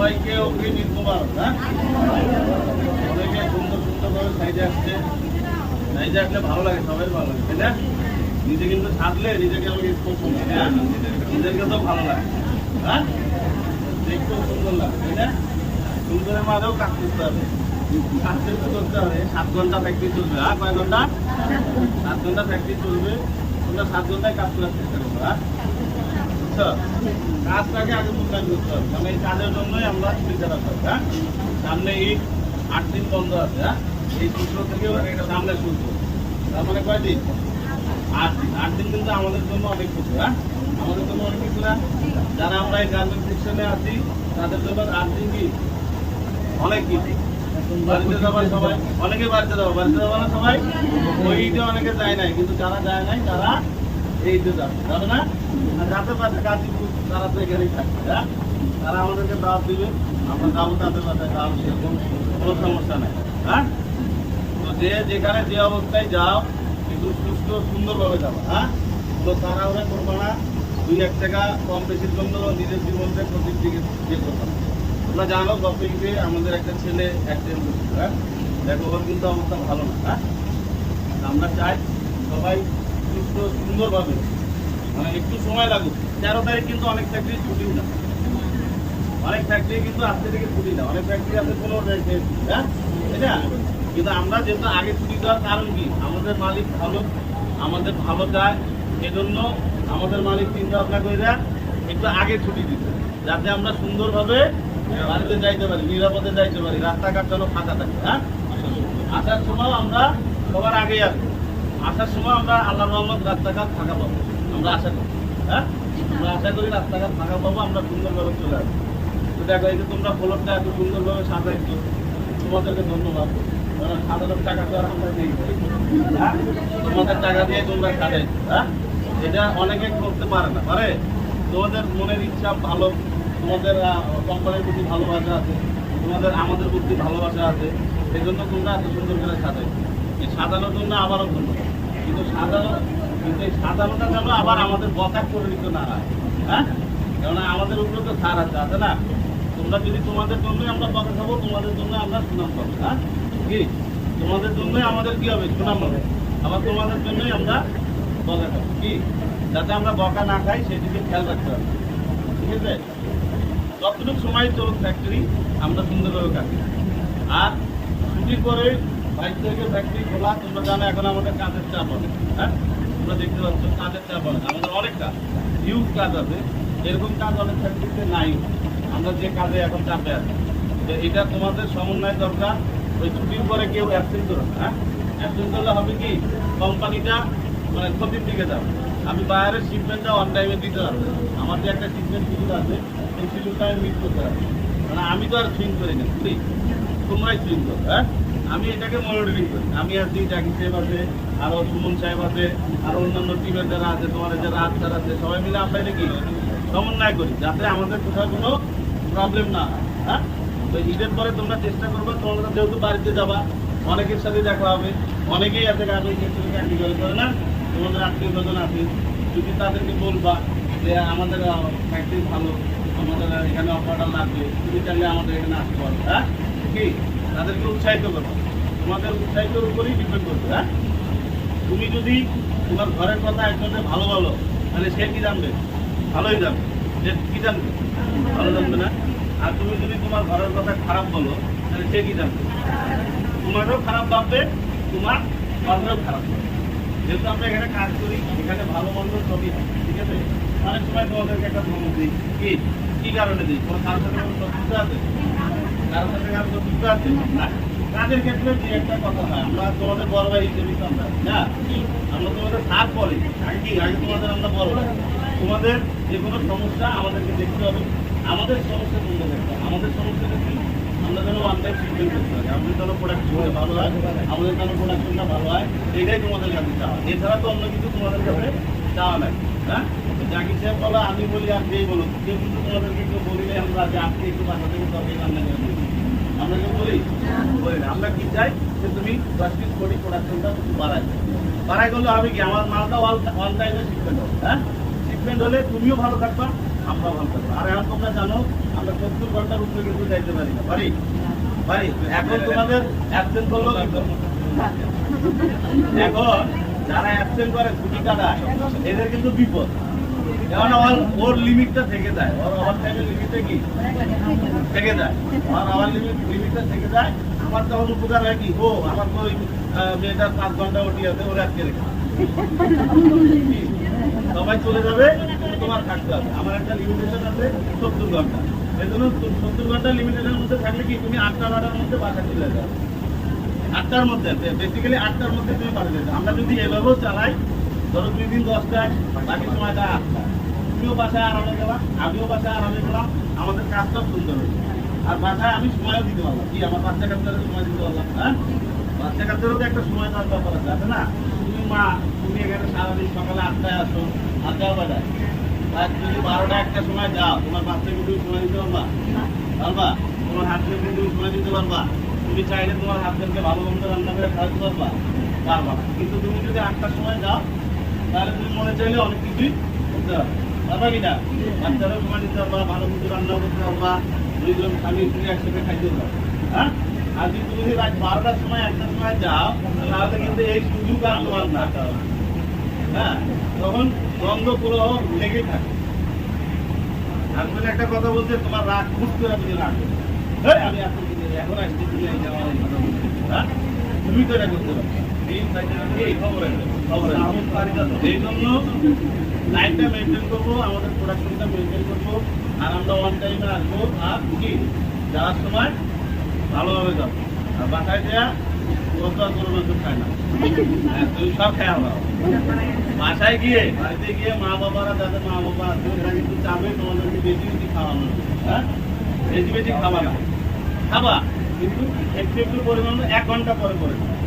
সবাইকে ঈদ মোবারক হ্যাঁ? অনেকে সুন্দর ভাবে সাইডে আসছে। সাইডে আসলে ভালো লাগে, সবাই ভালো লাগে, তাই না? নিজে কিন্তু সাজলে নিজেকে আমি খুব হ্যাঁ? নিজেকে তো ভালো লাগে হ্যাঁ? দেখতেও সুন্দর লাগে, তাই না? সুন্দরের মাঝেও কাজ করতে হবে। কাজ করতে করতে হবে, সাত ঘণ্টা ফ্যাক্টরি চলবে হ্যাঁ? কয় ঘণ্টা? সাত ঘণ্টা ফ্যাক্টরি চলবে, তোমরা সাত ঘন্টায় কাজ করার চেষ্টা করব হ্যাঁ? বুঝছ? কাজটাকে আগে মূল্যায়ন করতে হবে। মানে এই কাজের জন্যই আমরা ছুটিতে রাখতে হ্যাঁ? সামনে এই আট দিন বন্ধ আছে হ্যাঁ? এই সূত্র থেকে সামনে সূত্র তার মানে কয়দিন আট দিন। আট দিন কিন্তু আমাদের জন্য অনেক কিছু হ্যাঁ? আমাদের জন্য অনেক কিছু না। যারা আমরা এই গার্মেন্ট সেকশনে আছি, তাদের জন্য আট দিন কি? অনেক কিছু বাড়িতে যাবার সবাই অনেকে বাড়িতে যাব বাড়িতে যাব না সবাই ওইটা অনেকে যায় নাই, কিন্তু যারা যায় নাই, তারা এইতে যাবে যাবে না? যাতে পারছে কাজ তারা তো এখানেই থাকবে হ্যাঁ? তারা আমাদেরকে দাওয়াত দিবে, আমরা যাব তাদের বাসায় দাওয়াত সেরকম কোনো সমস্যা নেই হ্যাঁ? তো যে যেখানে যে অবস্থায় যাও, কিন্তু সুস্থ, সুন্দরভাবে যাব হ্যাঁ? তারা ওরা করব না, দুই এক টাকা কম বেশির জন্য নিজের জীবনকে প্রতির দিকে ইয়ে করব। তোমরা জানো গত আমাদের একটা ছেলে অ্যাক্সিডেন্ট হয়েছিল হ্যাঁ? দেখো, ওর কিন্তু অবস্থা ভালো না হ্যাঁ? আমরা চাই সবাই সুন্দরভাবে। মানে একটু সময় লাগুক। তেরো তারিখ কিন্তু অনেক ফ্যাক্টরি ছুটিও না। অনেক ফ্যাক্টরি কিন্তু আজকে থেকে ছুটি না। অনেক ফ্যাক্টরি আছে পনেরো তারিখ ছুটি, হ্যাঁ? কিন্তু আমরা যেহেতু আগে ছুটি দেওয়ার কারণ কি? আমাদের মালিক ভালো। আমাদের ভালো চায় এজন্য আমাদের মালিক চিন্তা ভাবনা করে একটু আগে ছুটি দিতে যাতে আমরা সুন্দরভাবে বাড়িতে যাইতে পারি নিরাপদে যাইতে পারি। রাস্তাঘাট যেন ফাঁকা থাকে হ্যাঁ? আসার সময় আমরা সবার আগে আসব। আসার সময় আমরা আল্লাহ রহমত রাস্তাঘাট ফাঁকা পাবো। আমরা আশা করি। হ্যাঁ? আমরা আশা করি রাস্তাঘাট ফাঁকা পাবো, আমরা সুন্দরভাবে চলে আসব। তো দেখো, এই যে তোমরা ফলকটা এত সুন্দরভাবে সাজাইছো, তোমাদেরকে ধন্যবাদ। সাধারণ টাকা তো আর আমরা নেই। হ্যাঁ? তোমাদের টাকা দিয়ে তোমরা সাজাইছো হ্যাঁ? এটা অনেকে করতে পারে না। পারে তোমাদের মনের ইচ্ছা ভালো, তোমাদের কোম্পানির প্রতি ভালোবাসা আছে, তোমাদের আমাদের প্রতি ভালোবাসা আছে সেই জন্য তোমরা এত সুন্দর করে সাজাইছো। এই সাজানোর জন্য আবারও ধন্যবাদ। সাজানোটা যেন আবার আমাদের বকাট করে নিতে না হয় কেননা আমাদের উপরে তোমরা যদি তোমাদের জন্যই আমরা বকা খাব, তোমাদের জন্য আমরা সুনাম পাবো হ্যাঁ? তোমাদের জন্যই আমাদের কি হবে? সুনাম হবে। আবার তোমাদের জন্যই আমরা বকা খাব, কি? যাতে আমরা বকা না খাই সেদিকে খেয়াল রাখতে হবে, ঠিক আছে? যতটুকু সময় চলুক ফ্যাক্টরি আমরা সুন্দরভাবে কাটি আর ছুটি করে বাইশ তারিখে ফ্যাক্টরি খোলা, তোমরা জানো এখন আমাদের কাজের চাপ হবে হ্যাঁ? তোমরা দেখতে পাচ্ছ কাজের চাপ হবে আমাদের অনেক কাজ হিউজ কাজ আছে। এরকম কাজ অনেক ফ্যাক্টরিতে নাই। আমরা যে কাজে এখন চাপে আছি। তো এটা তোমাদের সমন্বয় দরকার। ওই ছুটির পরে কেউ অ্যাবসেন্ট করো হ্যাঁ? অ্যাবসেন্ট করলে হবে কি? কোম্পানিটা মানে ক্ষতির দিকে যাবে। আমি বাইরের শিপমেন্টটা অন টাইমে দিতে পারব আমার যে একটা শিপমেন্ট শিডিউল আছে, সেই শিডিউলটা আমি মিট করতে পারব মানে আমি তো আর সুইং করি না বুঝলি? তোমরাই সুইং করো হ্যাঁ? আমি এটাকে মনিটরিং করি। আমি আছি জাকির সাহেব আছে, আরও সুমন সাহেব আছে, আরও অন্যান্য টিমের যারা আছে তোমাদের যারা আত্মার আছে, সবাই মিলে আমরা এটা কি সমন্বয় করি, যাতে আমাদের কোথাও কোনো প্রবলেম না হয় হ্যাঁ? তো ঈদের পরে তোমরা চেষ্টা করবে, তোমরা যেহেতু বাড়িতে যাবা, অনেকের সাথে দেখা হবে, অনেকেই আছে গার্মেন্ট চাকরি করে করে না? তোমাদের আত্মীয় স্বজন আছে, যদি তাদেরকে বলবা যে আমাদের ফ্যাক্টরি ভালো, আমাদের এখানে অফারটা লাগবে, তুমি চাইলে আমাদের এখানে আসতে পারো হ্যাঁ? কি? তাদেরকে উৎসাহিত করব তোমাদের উৎসাহিতের উপরেই ডিপেন্ড করবে হ্যাঁ? তুমি যদি তোমার ঘরের কথা একজনের ভালো ভালো তাহলে সে কি জানবে? ভালোই জানবে। যে কি জানবে? ভালো জানবে না। আর তুমি যদি তোমার ঘরের কথা খারাপ বলো, তাহলে সে কি জানবে? তোমারও খারাপ ভাববে, তোমার ঘরেরও খারাপ ভাববে। যেহেতু আমরা এখানে কাজ করি, এখানে ভালো মন্দ সবই ঠিক আছে? অনেক সময় তোমাদেরকে একটা ধমক দিই। কি? কি কারণে দিই? কোনো সাথে কোনো আছে? কারোর সাথে কারোর শত্রুতা আছে? কাজের ক্ষেত্রে যে একটা কথা হয়, আমরা তোমাদের বড় হিসেবে আমরা না? আমরা তোমাদের সাথ বলি কি আগে তোমাদের আমরা বড়। তোমাদের যে কোনো সমস্যা আমাদেরকে দেখতে হবে। আমাদের সমস্যা কোনটা দেখতে আমাদের সমস্যাটা আমরা যেন ওয়ান করতে পারি। আমাদের যেন প্রোডাকশনটা ভালো হয়। আমাদের যেন প্রোডাকশনটা ভালো হয়, এটাই তোমাদের কাছে চাওয়া। এছাড়া তো অন্য কিছু তোমাদের কাছে চাওয়া নাই হ্যাঁ জাকির সাহেব বলো, আমি বলি, আর যেই বলো? কেউ কিন্তু তোমাদেরকে কেউ বলি নাই আমরা যে আজকে একটু বাসা থেকে তবে রান্না করে। আমরা কেউ বলি। আমরা কি চাই যে তুমি দশ কোটি প্রোডাকশনটা বাড়াই বাড়াই করলে কি আমার মালটা টাইমে হ্যাঁ হলে তুমিও ভালো থাকবা আমরা ভালো থাকব আর এখন তোমরা জানো আমরা সত্তর ঘণ্টার উপরে কিন্তু পারি না পারি পারি এখন তোমাদের অ্যাবসেন্ট করল এখন যারা অ্যাবসেন্ট করে ছুটি কাটায় এদের কিন্তু বিপদ ওর লিমিট সবাই চলে যাবে, তোমার থাকতে হবে। আমার একটা লিমিটেশন আছে, সত্তর ঘণ্টা। এই জন্য সত্তর ঘণ্টা লিমিটেশনের মধ্যে থাকলে কি? তুমি আটটা, নটার মধ্যে বাসা চলে যাবে আটটার মধ্যে বেসিক্যালি আটটার মধ্যে তুমি যেতে আমরা যদি এভাবেও চালাই, ধরো দুই দিন দশটায়, বাকি সময়টা আটটা তুমিও বাসায় আরামে গেলাম, আমিও বাসায় আরামে গেলাম, আমাদের কাজটাও সুন্দর হয়েছে। আর বাসায় আমি সময়ও দিতে পারলাম কি, আমার বাচ্চা কাচ্চাদের সময় দিতে পারলাম হ্যাঁ? বাচ্চা কাচ্চারও তো একটা সময় দেওয়ার ব্যাপার আছে আছে না? তুমি মা, তুমি এখানে সারাদিন সকালে আটটায় আসো আটটায় বাজায়। আর যদি বারোটা একটা সময় যাও, তোমার বাচ্চাকে তুমি সময় দিতে পারবা? পারবা? তোমার হাজবেন্ডকে তুমি সময় দিতে পারবা? তুমি চাইলে তোমার হাজবেন্ডকে ভালো মন্দ রান্না করে খাওয়াতে পারবা? পারবা। কিন্তু তুমি যদি আটটার সময় যাও, তাহলে তুমি মনে চাইলে অনেক কিছুই করতে পারবে। পারবা পারবা পারবা পারবা। হ্যাঁ? হ্যাঁ? তখন দ্বন্দ্ব পুরো লেগে থাকে। হাজবেন্ড একটা কথা বলছে, তোমার রাগ বুঝতে হবে আমি এখন এখন আসছি, তুমি যাওয়ার কথা বলছো। হ্যাঁ? তুমি তো এটা করতে পারো। হ্যাঁ, বাসায় গিয়ে বাড়িতে গিয়ে মা বাবারা যাদের মা বাবা আছে কিন্তু চাবে তোমাদেরকে বেশি বেশি খাওয়ানো। হ্যাঁ বেশি বেশি খাবা না। খাবা কিন্তু একটু একটু পরিমাণ এক ঘণ্টা পরে পরে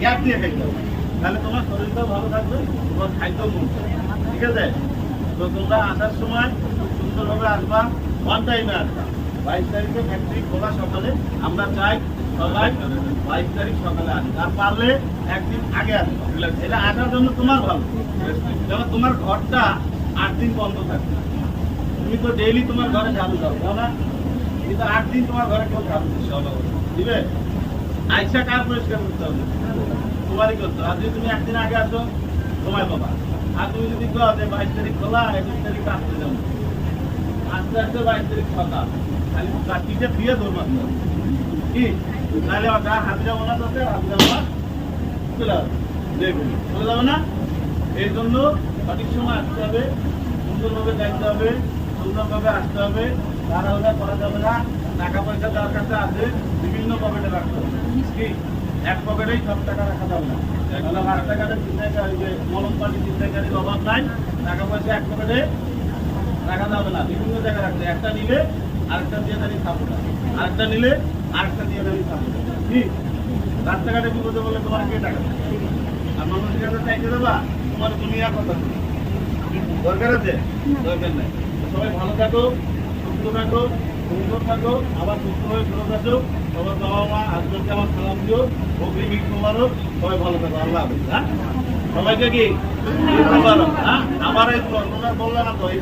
গ্যাপ দিয়ে খাইতে হবে। তাহলে তোমার শরীরটাও ভালো থাকবে, তোমার খাইতেও মন ঠিক আছে? তো তোমরা আসার সময় খুব সুন্দরভাবে আসবা। ওয়ান টাইমে আসবা? বাইশ তারিখে ফ্যাক্টরি খোলা সকালে। আমরা চাই সবাই বাইশ তারিখ সকালে আসবে আর পারলে একদিন আগে আসবে এটা আসার জন্য তোমার ভালো। যেমন তোমার ঘরটা আট দিন বন্ধ থাকবে তুমি তো ডেইলি তোমার ঘরে ঝাড়ু দাও না? কিন্তু আট দিন তোমার ঘরে কেউ ঝাড়ু দিবে? আইসা কার পরিষ্কার করতে হবে? তোমারই করতে হবে। আর যদি তুমি একদিন আগে আসো সময় পাবা। আর তুমি যদি কো যে বাইশ তারিখ খোলা একুশ তারিখ আসতে যাব আস্তে আস্তে বাইশ তারিখ সকাল। খালি কাটিটা দিয়ে মারতে হবে। কি? তাহলে ওটা হাজিরা বলা যাচ্ছে হাজিরা বলা। চলে যাবে দেখুন চলে যাবে না? এই জন্য সঠিক সময় আসতে হবে, সুন্দরভাবে যাইতে হবে, সুন্দরভাবে আসতে হবে। তাড়াহুড়া করা যাবে না। টাকা পয়সা যার কাছে আছে, বিভিন্ন পকেটে রাখতে হবে। এক পকেটেই সব টাকা রাখা যাবে না। তাহলে চিন্তাকারী যে মলম চিন্তাকারীর অভাব নাই টাকা পয়সা এক পকেটে রাখা যাবে না। বিভিন্ন জায়গায় রাখতে একটা নিলে আরেকটা দিয়ে দাঁড়িয়ে খাব না। আরেকটা নিলে আরেকটা দিয়ে দাঁড়িয়ে খাব না। কি? রাস্তাঘাটে বিপদে বলে তোমার কে টাকা? আর মানুষের কাছে চাইতে দেবা তোমার দুনিয়ার কথা। দরকার আছে? দরকার নাই। সবাই ভালো থাকো সুস্থ থাকো। সুন্দর থাকো, আবার হয়ে ফেরত থাকো সবার বাবা মা আজকে আমার সালাম দিও। বকরি মিট মোবারক সবাই ভালো থাকো, আল্লাহ হাফিজ হ্যাঁ? সবাইকে কি? হ্যাঁ? আমার এই বললাম তো এই